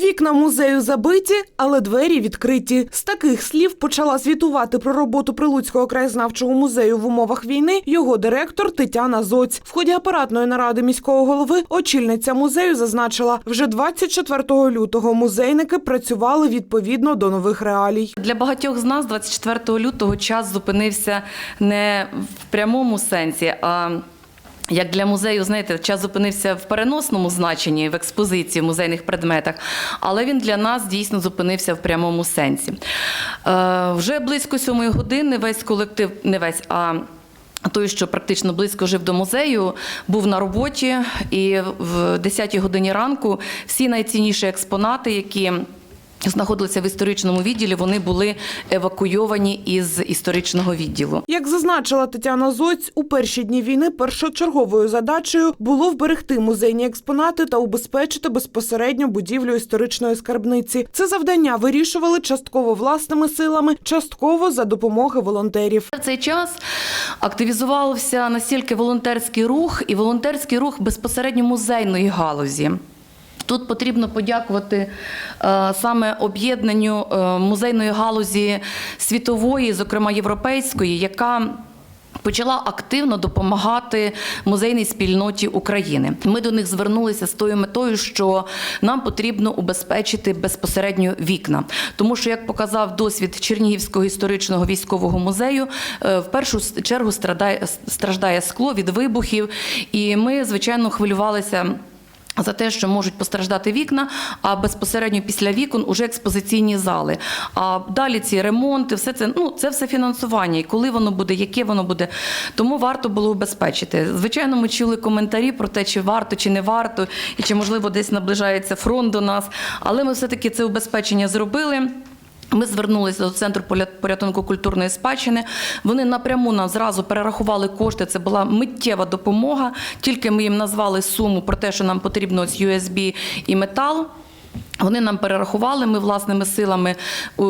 Вікна музею забиті, але двері відкриті. З таких слів почала звітувати про роботу Прилуцького краєзнавчого музею в умовах війни його директор Тетяна Зоць. В ході апаратної наради міського голови очільниця музею зазначила, вже 24 лютого музейники працювали відповідно до нових реалій. Для багатьох з нас 24 лютого час зупинився не в прямому сенсі, а як для музею, знаєте, час зупинився в переносному значенні в експозиції в музейних предметах, але він для нас дійсно зупинився в прямому сенсі. Е, вже близько сьомої години весь колектив, не весь, а той, що практично близько жив до музею, був на роботі, і в 10-й годині ранку всі найцінніші експонати, які знаходилися в історичному відділі, вони були евакуйовані із історичного відділу. Як зазначила Тетяна Зоць, у перші дні війни першочерговою задачею було вберегти музейні експонати та убезпечити безпосередньо будівлю історичної скарбниці. Це завдання вирішували частково власними силами, частково за допомоги волонтерів. В цей час активізувався настільки волонтерський рух і волонтерський рух безпосередньо музейної галузі. Тут потрібно подякувати е, саме об'єднанню е, музейної галузі світової, зокрема європейської, яка Почала активно допомагати музейній спільноті України. Ми до них звернулися з тою метою, що нам потрібно убезпечити безпосередньо вікна, тому що, як показав досвід Чернігівського історичного військового музею, е, в першу чергу страждає, страждає скло від вибухів, і ми звичайно хвилювалися. За те, що можуть постраждати вікна, а безпосередньо після вікон уже експозиційні зали. А далі ці ремонти, все це ну це все фінансування. І коли воно буде, яке воно буде. Тому варто було убезпечити. Звичайно, ми чули коментарі про те, чи варто, чи не варто, і чи можливо десь наближається фронт до нас. Але ми все-таки це убезпечення зробили. Ми звернулися до центру порятунку культурної спадщини. Вони напряму нам зразу перерахували кошти. Це була миттєва допомога. Тільки ми їм назвали суму про те, що нам потрібно з USB і метал. Вони нам перерахували, ми власними силами е,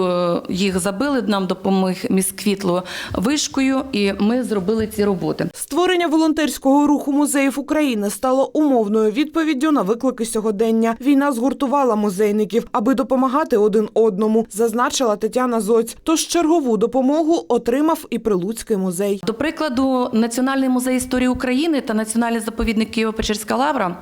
їх забили. Нам допоміг міськвітло вишкою, і ми зробили ці роботи. Створення волонтерського руху музеїв України стало умовною відповіддю на виклики сьогодення. Війна згуртувала музейників, аби допомагати один одному, зазначила Тетяна Зоць. Тож чергову допомогу отримав і Прилуцький музей. До прикладу, Національний музей історії України та Національний заповідник Києво-Печерська лавра.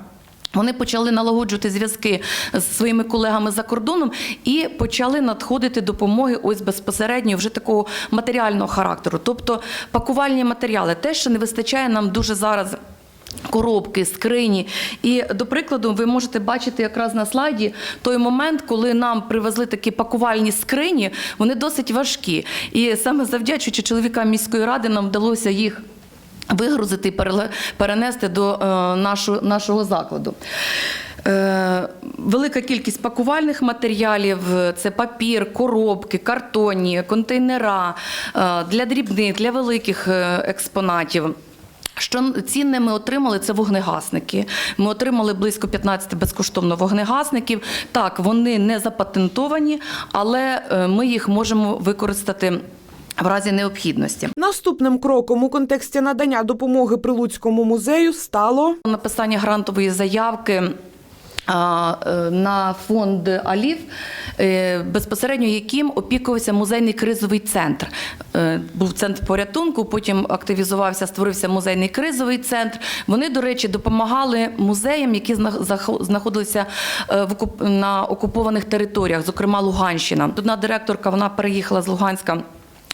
Вони почали налагоджувати зв'язки з своїми колегами за кордоном і почали надходити допомоги ось безпосередньо вже такого матеріального характеру, тобто пакувальні матеріали, те, що не вистачає нам дуже зараз. Коробки, скрині, і до прикладу, ви можете бачити якраз на слайді той момент, коли нам привезли такі пакувальні скрині, вони досить важкі. І саме завдячуючи чоловікам міської ради, нам вдалося їх вигрузити і перенести до е, нашого, закладу. Е, велика кількість пакувальних матеріалів це папір, коробки, картонні, контейнера е, для дрібних, для великих експонатів. Що цінне ми отримали, це вогнегасники. Ми отримали близько 15 безкоштовно вогнегасників. Так, вони не запатентовані, але ми їх можемо використати. В разі необхідності наступним кроком у контексті надання допомоги Прилуцькому музею стало написання грантової заявки. Е, на фонд Алів, е, безпосередньо яким опікувався музейний кризовий центр. Е, був центр порятунку, потім активізувався, створився музейний кризовий центр. Вони, до речі, допомагали музеям, які знаходилися на окупованих територіях, зокрема Луганщина. Одна директорка вона переїхала з Луганська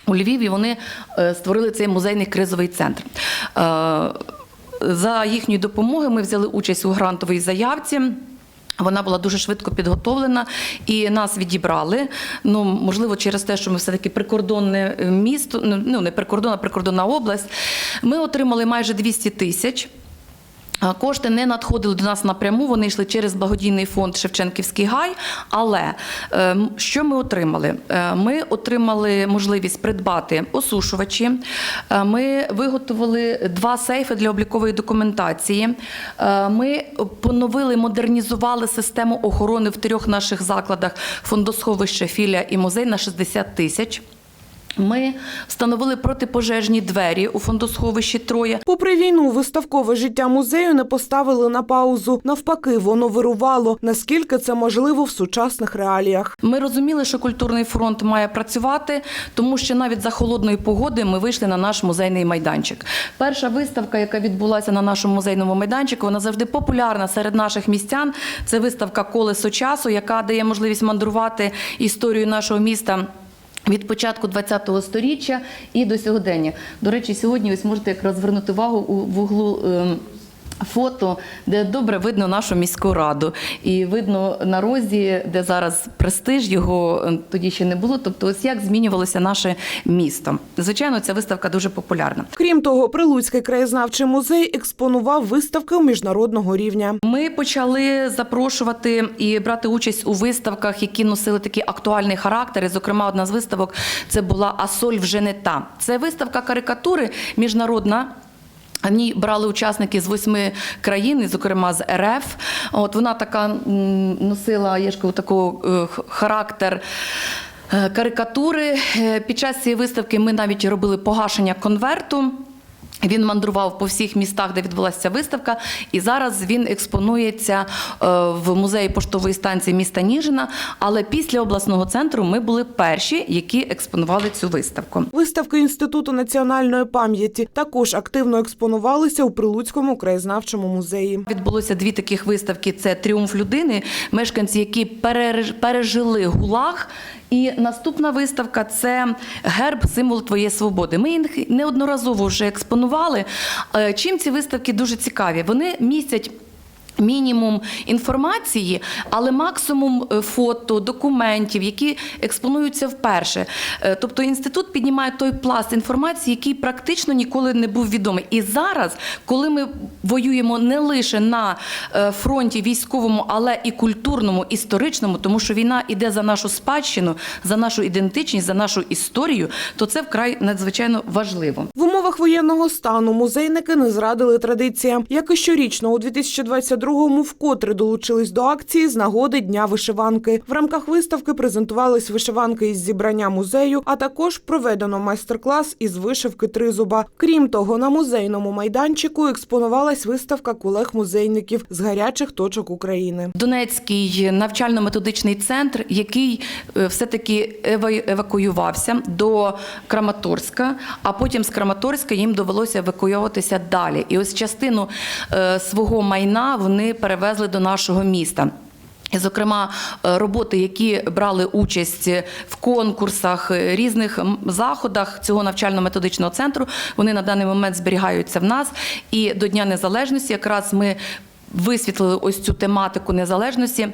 у Львіві вони е, створили цей музейний кризовий центр. Е, за їхньою допомогою ми взяли участь у грантовій заявці. Вона була дуже швидко підготовлена і нас відібрали. Ну можливо, через те, що ми все таки прикордонне місто, ну не прикордон, а прикордонна область. Ми отримали майже 200 тисяч. Кошти не надходили до нас напряму, вони йшли через благодійний фонд Шевченківський гай. Але ем, що ми отримали? Е, ми отримали можливість придбати осушувачі. Е, ми виготовили два сейфи для облікової документації. Е, ми поновили, модернізували систему охорони в трьох наших закладах: фондосховище, філія і музей на 60 тисяч. Ми встановили протипожежні двері у фондосховищі Троє. Попри війну, виставкове життя музею не поставили на паузу. Навпаки, воно вирувало. Наскільки це можливо в сучасних реаліях? Ми розуміли, що культурний фронт має працювати, тому що навіть за холодної погоди ми вийшли на наш музейний майданчик. Перша виставка, яка відбулася на нашому музейному майданчику, вона завжди популярна серед наших містян. Це виставка Колесо часу, яка дає можливість мандрувати історію нашого міста. Від початку ХХ століття і до сьогодення. До речі, сьогодні ось можете якраз звернути увагу у вуглу. углу. ем, Фото, де добре видно нашу міську раду, і видно на розі, де зараз престиж його е, тоді ще не було. Тобто, ось як змінювалося наше місто. Звичайно, ця виставка дуже популярна. Крім того, Прилуцький краєзнавчий музей експонував виставки міжнародного рівня. Ми почали запрошувати і брати участь у виставках, які носили такий актуальний характер. І, зокрема, одна з виставок це була Асоль вже не та. Це виставка карикатури міжнародна. Ній брали учасники з восьми країн, зокрема з РФ. От вона така носила я ж такий е, характер. е, Карикатури Е, під час цієї виставки ми навіть робили погашення конверту. Він мандрував по всіх містах, де відбулася виставка, і зараз він експонується е, в музеї поштової станції міста Ніжина. Але після обласного центру ми були перші, які експонували цю виставку. Виставки Інституту національної пам'яті також активно експонувалися у Прилуцькому краєзнавчому музеї. Відбулося дві таких виставки: це тріумф людини, мешканці, які переж- пережили гулаг. І наступна виставка це герб, символ твоєї свободи. Ми їх неодноразово вже експонували. Е, Чим ці виставки дуже цікаві? Вони містять. Мінімум інформації, але максимум е, фото, документів, які експонуються вперше. Е, Тобто інститут піднімає той пласт інформації, який практично ніколи не був відомий. І зараз, коли ми воюємо не лише на е, фронті військовому, але і культурному, історичному, тому що війна іде за нашу спадщину, за нашу ідентичність, за нашу історію, то це вкрай надзвичайно важливо. В умовах воєнного стану музейники не зрадили традиціям. Як і щорічно, у 2022-му вкотре долучились до акції з нагоди Дня вишиванки. В рамках виставки презентувались вишиванки із зібрання музею, а також проведено майстер-клас із вишивки тризуба. Крім того, на музейному майданчику експонувалась виставка колег-музейників з гарячих точок України. Донецький навчально-методичний центр, який е, все-таки евакуювався до Краматорська, а потім з Краматорська їм довелося евакуюватися далі. І ось частину е, свого майна вони перевезли до нашого міста. Зокрема, е, роботи, які брали участь в конкурсах, е, різних заходах цього навчально-методичного центру, вони на даний момент зберігаються в нас. І до Дня Незалежності якраз ми висвітлили ось цю тематику незалежності.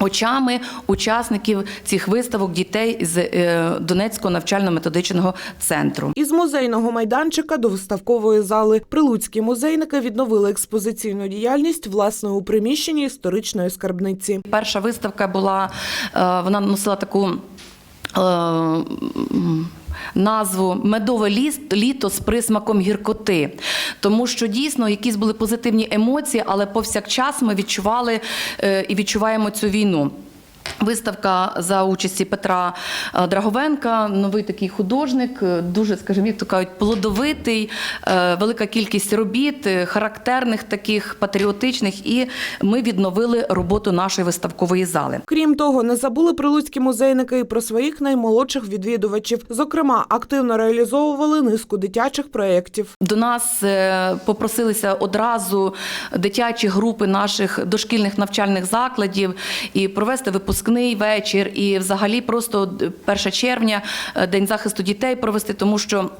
Очами учасників цих виставок дітей з е, Донецького навчально-методичного центру. Із музейного майданчика до виставкової зали прилуцькі музейники відновили експозиційну діяльність власне у приміщенні історичної скарбниці. Перша виставка була, е, вона носила таку. Назву медове літо з присмаком гіркоти, тому що дійсно якісь були позитивні емоції, але повсякчас ми відчували е, і відчуваємо цю війну. Виставка за участі Петра е, Драговенка, новий такий художник, е, дуже, скажімо, як то кажуть, плодовитий, е, велика кількість робіт, характерних таких патріотичних, і ми відновили роботу нашої виставкової зали. Крім того, не забули прилуцькі музейники і про своїх наймолодших відвідувачів. Зокрема, активно реалізовували низку дитячих проєктів. До нас попросилися одразу дитячі групи наших дошкільних навчальних закладів і провести випускний вечір, і взагалі просто 1 червня, е, День захисту дітей провести, тому що.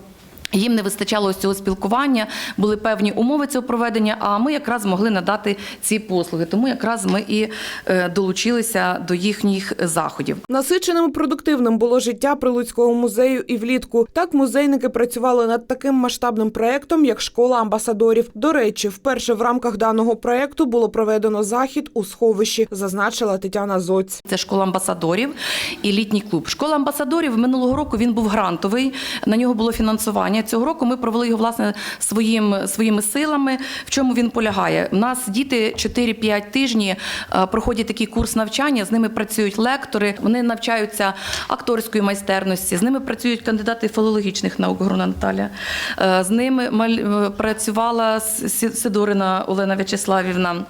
Їм не вистачало ось цього спілкування, були певні умови цього проведення, а ми якраз могли надати ці послуги. Тому якраз ми і е, долучилися до їхніх заходів. Насиченим і продуктивним було життя Прилуцького музею і влітку. Так музейники працювали над таким масштабним проєктом, як школа амбасадорів. До речі, вперше в рамках даного проєкту було проведено захід у сховищі, зазначила Тетяна Зоць. Це школа амбасадорів і літній клуб. Школа амбасадорів минулого року він був грантовий. На нього було фінансування фінансування цього року ми провели його власне своїм, своїми силами. В чому він полягає? У нас діти 4-5 тижні е, проходять такий курс навчання. З ними працюють лектори. Вони навчаються акторської майстерності. З ними працюють кандидати філологічних наук Горна Наталя. Е, З ними е, працювала Сидорина Олена В'ячеславівна.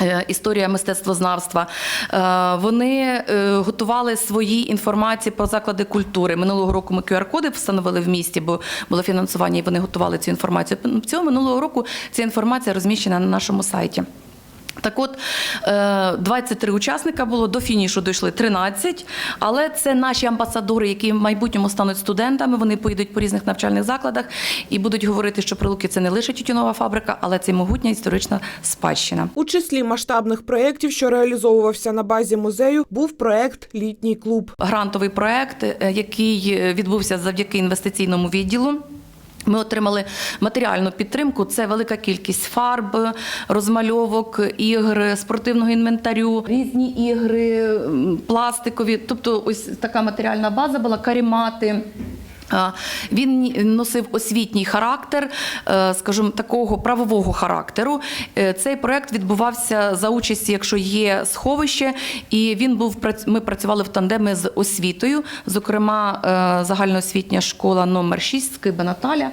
Е, Історія мистецтвознавства. Е, Вони е, готували свої інформації про заклади культури. Минулого року ми QR-коди встановили в місті, бо було фінансування, і вони готували цю інформацію. Цього минулого року ця інформація розміщена на нашому сайті. Так от, е, 23 учасника було, до фінішу дійшли 13, але це наші амбасадори, які в майбутньому стануть студентами, вони поїдуть по різних навчальних закладах і будуть говорити, що Прилуки – це не лише тютюнова фабрика, але це й могутня історична спадщина. У числі масштабних проєктів, що реалізовувався на базі музею, був проєкт Літній клуб. Грантовий проект, е, який е, відбувся завдяки інвестиційному відділу. Ми отримали матеріальну підтримку. Це велика кількість фарб, розмальовок, ігр, спортивного інвентарю, різні ігри, пластикові. Тобто, ось така матеріальна база була карімати. А, Він носив освітній характер, е, скажімо, такого правового характеру. Е, Цей проект відбувався за участі, якщо є сховище, і він був Ми працювали в тандемі з освітою, зокрема, е, загальноосвітня школа номер 6 Скиба Наталя.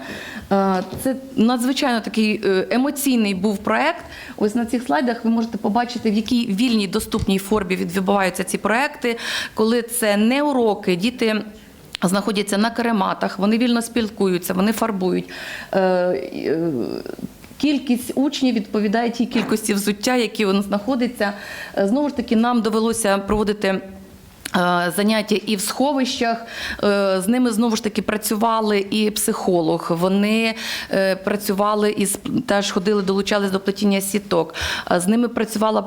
Е, Це надзвичайно такий е, емоційний був проект. Ось на цих слайдах ви можете побачити, в якій вільній доступній формі відбуваються ці проекти, коли це не уроки, діти знаходяться на карематах, вони вільно спілкуються, вони фарбують. Е, е, Кількість учнів відповідає тій кількості взуття, які воно знаходиться. Е, Знову ж таки, нам довелося проводити. Е, Заняття і в сховищах Е, з ними знову ж таки працювали і психолог. Вони е, працювали і теж ходили, долучались до плетіння сіток. З ними працювала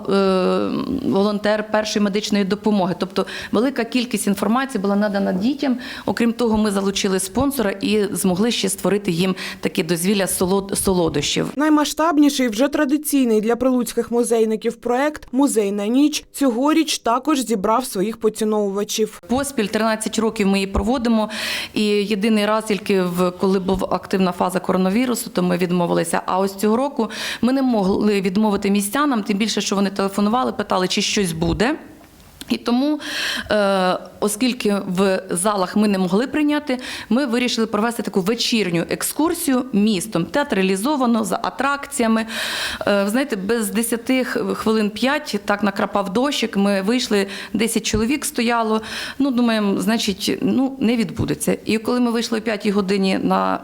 волонтер першої медичної допомоги. Тобто велика кількість інформації була надана дітям. Окрім того, ми залучили спонсора і змогли ще створити їм такі дозвілля солод- солодощів. Наймасштабніший, вже традиційний для прилуцьких музейників проект Музейна ніч цьогоріч також зібрав своїх поціновувачів. Поспіль 13 років ми її проводимо. І єдиний раз, тільки в коли була активна фаза коронавірусу, то ми відмовилися. А ось цього року ми не могли відмовити містянам, тим більше, що вони телефонували, питали, чи щось буде. І тому, е, оскільки в залах ми не могли прийняти, ми вирішили провести таку вечірню екскурсію містом, театралізовано за атракціями. Е, ви знаєте, без 10 хвилин 5 так накрапав дощик. Ми вийшли, 10 чоловік стояло. Ну, думаємо, значить, ну не відбудеться. І коли ми вийшли о 5 годині на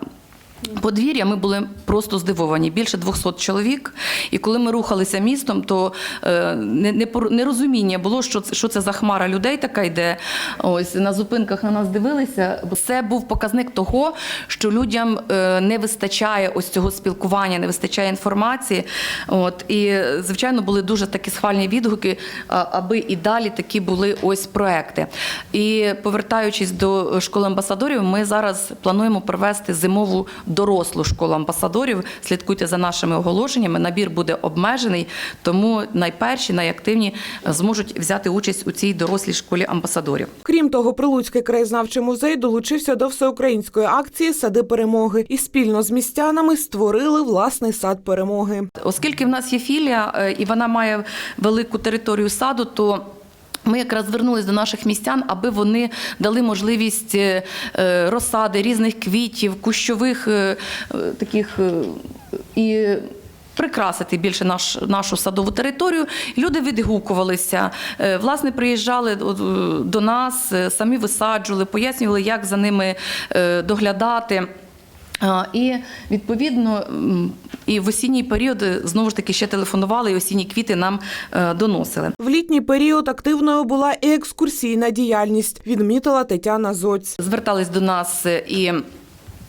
Подвір'я ми були просто здивовані. Більше 200 чоловік. І коли ми рухалися містом, то е, не- не нерозуміння було, що це, що це за хмара людей така йде. Ось на зупинках на нас дивилися. Це був показник того, що людям е, не вистачає ось цього спілкування, не вистачає інформації. От і звичайно були дуже такі схвальні відгуки, аби і далі такі були ось проекти. І повертаючись до школи амбасадорів, ми зараз плануємо провести зимову дорослу школу амбасадорів. Слідкуйте за нашими оголошеннями. Набір буде обмежений, тому найперші, найактивні зможуть взяти участь у цій дорослій школі амбасадорів. Крім того, Прилуцький краєзнавчий музей долучився до всеукраїнської акції Сади перемоги і спільно з містянами створили власний сад перемоги. Оскільки в нас є філія е, і вона має велику територію саду, то ми якраз звернулись до наших містян, аби вони дали можливість е, е, розсади різних квітів, кущових е, таких і. Прикрасити більше наш, нашу садову територію. Люди відгукувалися, власне, приїжджали до нас, самі висаджували, пояснювали, як за ними доглядати. І відповідно і в осінній період е, знову ж таки ще телефонували, і осінні квіти нам е, доносили. В літній період активною була і екскурсійна діяльність, відмітила Тетяна Зоць. Звертались до нас е, і.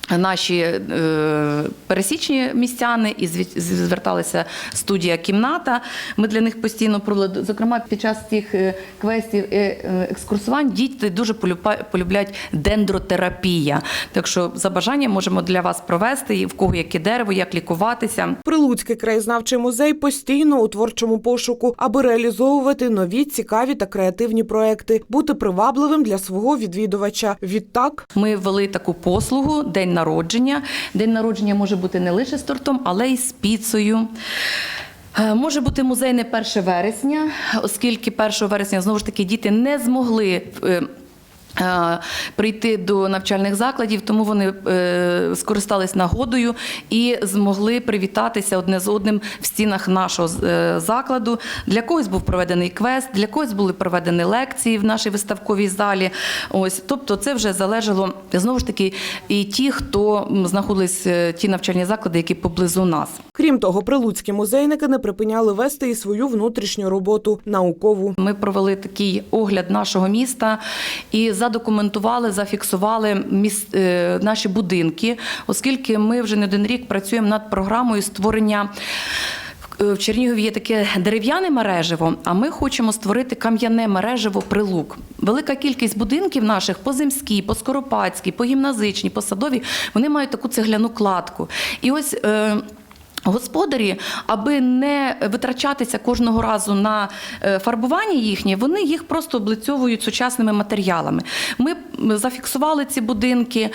Наші е, пересічні містяни і зверталася студія кімната. Ми для них постійно провели. Зокрема, під час цих е, квестів і е, екскурсувань діти дуже полюблять дендротерапія. Так що за бажанням можемо для вас провести і в кого яке дерево, як лікуватися. Прилуцький краєзнавчий музей постійно у творчому пошуку, аби реалізовувати нові цікаві та креативні проекти, бути привабливим для свого відвідувача. Відтак Ми ввели таку послугу день народження. День народження може бути не лише з тортом, але й з піцею. Е, Може бути музей не 1 вересня, оскільки 1 вересня знову ж таки діти не змогли. Е, Прийти до навчальних закладів, тому вони е, скористались нагодою і змогли привітатися одне з одним в стінах нашого е, закладу. Для когось був проведений квест, для когось були проведені лекції в нашій виставковій залі. Ось, тобто, це вже залежало знову ж таки і ті, хто знаходились, ті навчальні заклади, які поблизу нас. Крім того, прилуцькі музейники не припиняли вести і свою внутрішню роботу наукову. Ми провели такий огляд нашого міста і задокументували, зафіксували міс... е, наші будинки, оскільки ми вже не один рік працюємо над програмою створення. е, В Чернігові є таке дерев'яне мережево, а ми хочемо створити кам'яне мережево прилук. Велика кількість будинків наших по земській, по скоропадській, по гімназичній, по садовій, вони мають таку цегляну кладку. І ось. Е, Господарі, аби не витрачатися кожного разу на е, фарбування їхнє, вони їх просто облицьовують сучасними матеріалами. Ми зафіксували ці будинки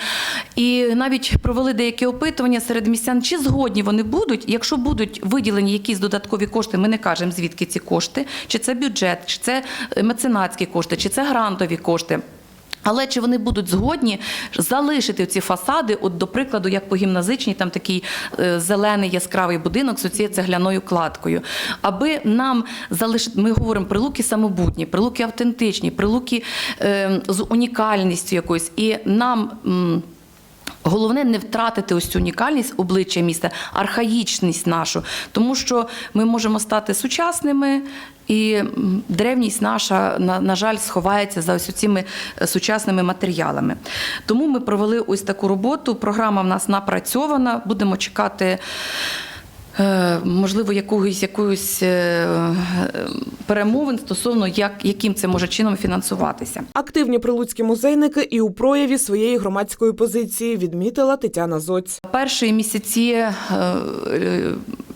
і навіть провели деякі опитування серед містян, чи згодні вони будуть, якщо будуть виділені якісь додаткові кошти, ми не кажемо звідки ці кошти, чи це бюджет, чи це е, меценатські кошти, чи це грантові кошти. Але чи вони будуть згодні залишити ці фасади, от до прикладу, як по гімназичній, там такий е, зелений яскравий будинок з цією цегляною кладкою, аби нам залишити, ми говоримо прилуки самобутні, прилуки автентичні, прилуки е, з унікальністю якоюсь, і нам. Головне не втратити ось цю унікальність обличчя міста, архаїчність нашу, тому що ми можемо стати сучасними, і древність наша, на, на жаль, сховається за ось цими е, сучасними матеріалами. Тому ми провели ось таку роботу. Програма в нас напрацьована. Будемо чекати. Е, Можливо, якогось якоїсь е, е, перемовин стосовно як, яким це може чином фінансуватися. Активні прилуцькі музейники і у прояві своєї громадської позиції відмітила Тетяна Зоць. Перші місяці,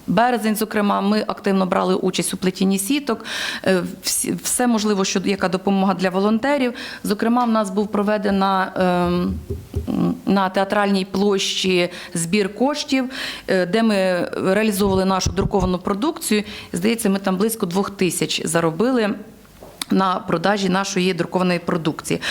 березень, зокрема, ми активно брали участь у плетінні сіток. Все можливо, що яка допомога для волонтерів. Зокрема, в нас був проведена ем, на театральній площі збір коштів, е, де ми реалізовували нашу друковану продукцію. Здається, ми там близько двох тисяч заробили. На продажі нашої друкованої продукції.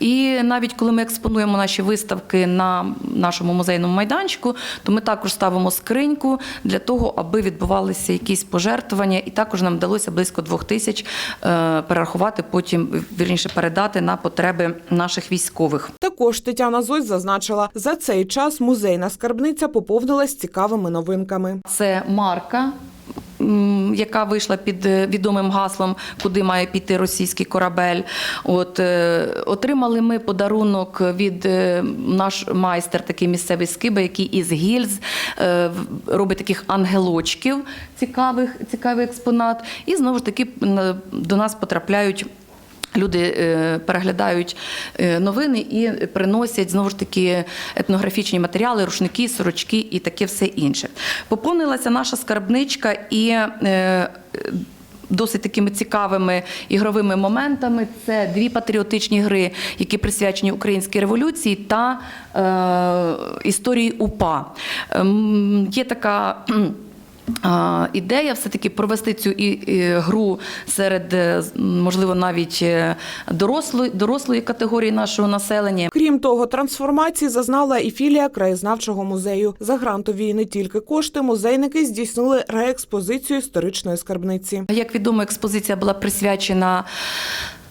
І навіть коли ми експонуємо наші виставки на нашому музейному майданчику, то ми також ставимо скриньку для того, аби відбувалися якісь пожертвування. І також нам вдалося близько двох тисяч е, перерахувати, потім вірніше передати на потреби наших військових. Також Тетяна Зоць зазначила, за цей час музейна скарбниця поповнилась цікавими новинками. Це марка. Яка вийшла під е, відомим гаслом, куди має піти російський корабель. От е, отримали ми подарунок від е, наш майстер, такий місцевий скиба, який із гільз робить таких ангелочків, цікавих, цікавий експонат. І знову ж таки до нас потрапляють. Люди е, переглядають е, новини і приносять знову ж таки етнографічні матеріали, рушники, сорочки і таке все інше. Поповнилася наша скарбничка і. е, Досить такими цікавими ігровими моментами це дві патріотичні гри, які присвячені українській революції та історії УПА. Ем, є така. Ідея все-таки провести цю гру серед, е, можливо, навіть е, дорослої, дорослої категорії нашого населення. Крім того, трансформації зазнала і філія краєзнавчого музею. За грантові і не тільки кошти музейники здійснили реекспозицію історичної скарбниці. Як відомо, експозиція була присвячена.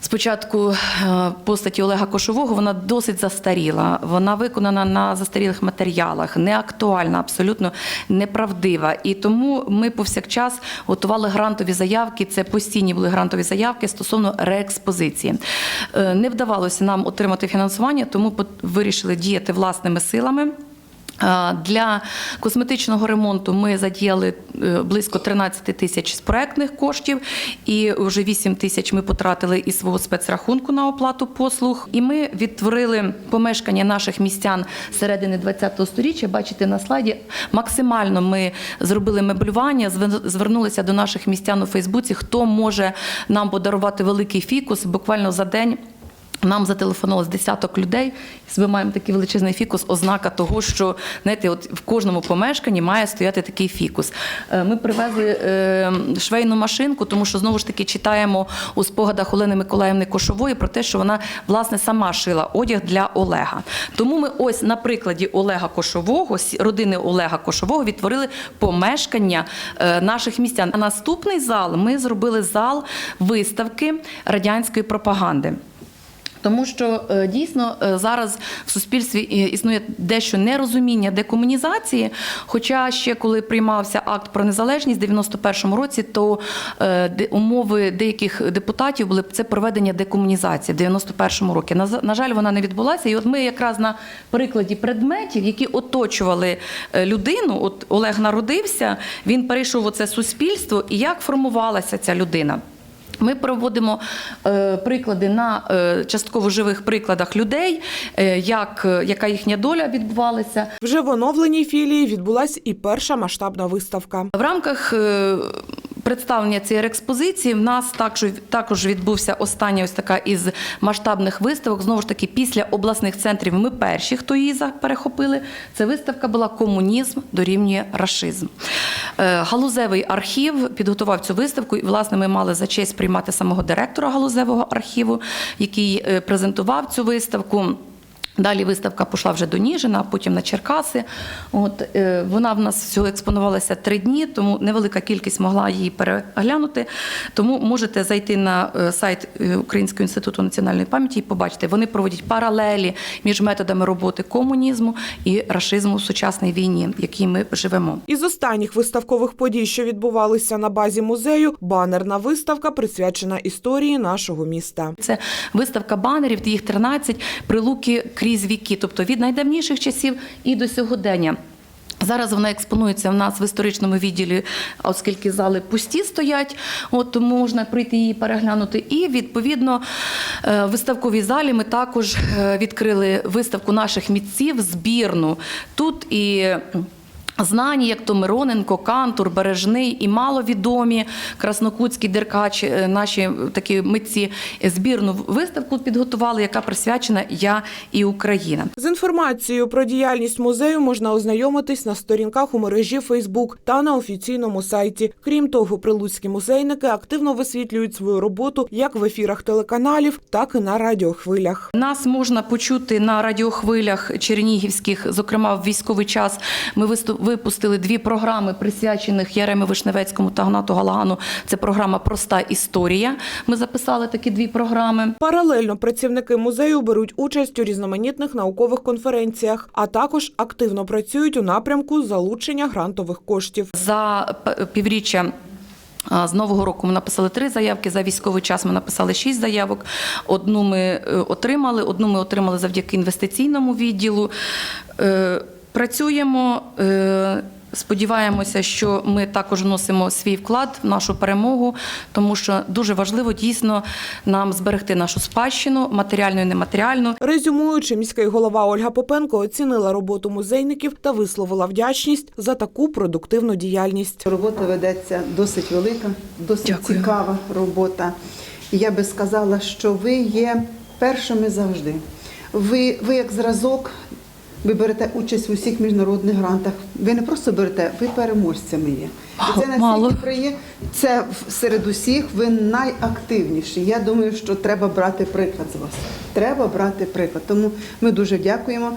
Спочатку е, постаті Олега Кошового вона досить застаріла. Вона виконана на застарілих матеріалах, не актуальна, абсолютно неправдива. І тому ми повсякчас готували грантові заявки. Це постійні були грантові заявки стосовно реекспозиції. Е, Не вдавалося нам отримати фінансування, тому вирішили діяти власними силами. Для косметичного ремонту ми задіяли е, близько 13 тисяч з проектних коштів, і вже 8 тисяч ми потратили із свого спецрахунку на оплату послуг. І ми відтворили помешкання наших містян середини 20-го сторіччя. Бачите на слайді, максимально ми зробили меблювання, звер- звернулися до наших містян у Фейсбуці, хто може нам подарувати великий фікус буквально за день. Нам зателефонувало з десяток людей. Ми маємо такий величезний фікус, ознака того, що знаєте, от в кожному помешканні має стояти такий фікус. Е, Ми привезли е, швейну машинку, тому що знову ж таки читаємо у спогадах Олени Миколаївни Кошової про те, що вона власне сама шила одяг для Олега. Тому ми ось на прикладі Олега Кошового, родини Олега Кошового, відтворили помешкання е, наших містян. А наступний зал ми зробили зал виставки радянської пропаганди. Тому що е, дійсно е, зараз в суспільстві е, існує дещо нерозуміння декомунізації. Хоча ще коли приймався акт про незалежність в 91-му році, то умови деяких депутатів були це проведення декомунізації в 91-му році. На, жаль, вона не відбулася. І от ми якраз на прикладі предметів, які оточували людину, от Олег народився, він перейшов у це суспільство, і як формувалася ця людина. Ми проводимо е, приклади на е, частково живих прикладах людей, е, як, е, яка їхня доля відбувалася. Вже в оновленій філії відбулася і перша масштабна виставка. В рамках е, представлення цієї експозиції в нас також, також відбувся остання ось така із масштабних виставок. Знову ж таки, після обласних центрів ми перші, хто її перехопили. Це виставка була Комунізм дорівнює рашизм. Е, Галузевий архів підготував цю виставку, і власне ми мали за честь приймати самого директора галузевого архіву, який е, презентував цю виставку. Далі виставка пішла вже до Ніжина, потім на Черкаси. От е, вона в нас всього експонувалася три дні, тому невелика кількість могла її переглянути. Тому можете зайти на е, сайт е, Українського інституту національної пам'яті і побачити. Вони проводять паралелі між методами роботи комунізму і рашизму в сучасній війні, в якій ми живемо. Із останніх виставкових подій, що відбувалися на базі музею, банерна виставка присвячена історії нашого міста. Це виставка банерів, їх 13, прилуки крізь віки, тобто від найдавніших часів і до сьогодення. Зараз вона експонується в нас в історичному відділі, оскільки зали пусті стоять, от можна прийти її переглянути. І відповідно е, в виставковій залі ми також е, відкрили виставку наших міців збірну. Тут і Знані, як то Мироненко, Кантур, Бережний і маловідомі Краснокутський Деркач, е, наші такі митці збірну виставку підготували, яка присвячена Я і Україна. З інформацією про діяльність музею можна ознайомитись на сторінках у мережі Фейсбук та на офіційному сайті. Крім того, прилуцькі музейники активно висвітлюють свою роботу як в ефірах телеканалів, так і на радіохвилях. Нас можна почути на радіохвилях чернігівських, зокрема в військовий час. Ми виступ- випустили дві програми, присвячених Яремі Вишневецькому та Гнату Галагану. Це програма Проста історія. Ми записали такі дві програми. Паралельно працівники музею беруть участь у різноманітних наукових конференціях, а також активно працюють у напрямку залучення грантових коштів. За півріччя. З нового року ми написали три заявки. За військовий час ми написали шість заявок. Одну ми е, отримали, одну ми отримали завдяки інвестиційному відділу. Працюємо. е, Сподіваємося, що ми також вносимо свій вклад в нашу перемогу, тому що дуже важливо дійсно нам зберегти нашу спадщину матеріальну і нематеріальну. Резюмуючи, міський голова Ольга Попенко оцінила роботу музейників та висловила вдячність за таку продуктивну діяльність. Робота ведеться досить велика, досить Дякую. цікава робота. Я би сказала, що ви є першими завжди. Ви, ви як зразок, ви берете участь в усіх міжнародних грантах. Ви не просто берете, ви переможцями є. І це на приє... Це серед усіх ви найактивніші. Я думаю, що треба брати приклад з вас. Треба брати приклад. Тому ми дуже дякуємо.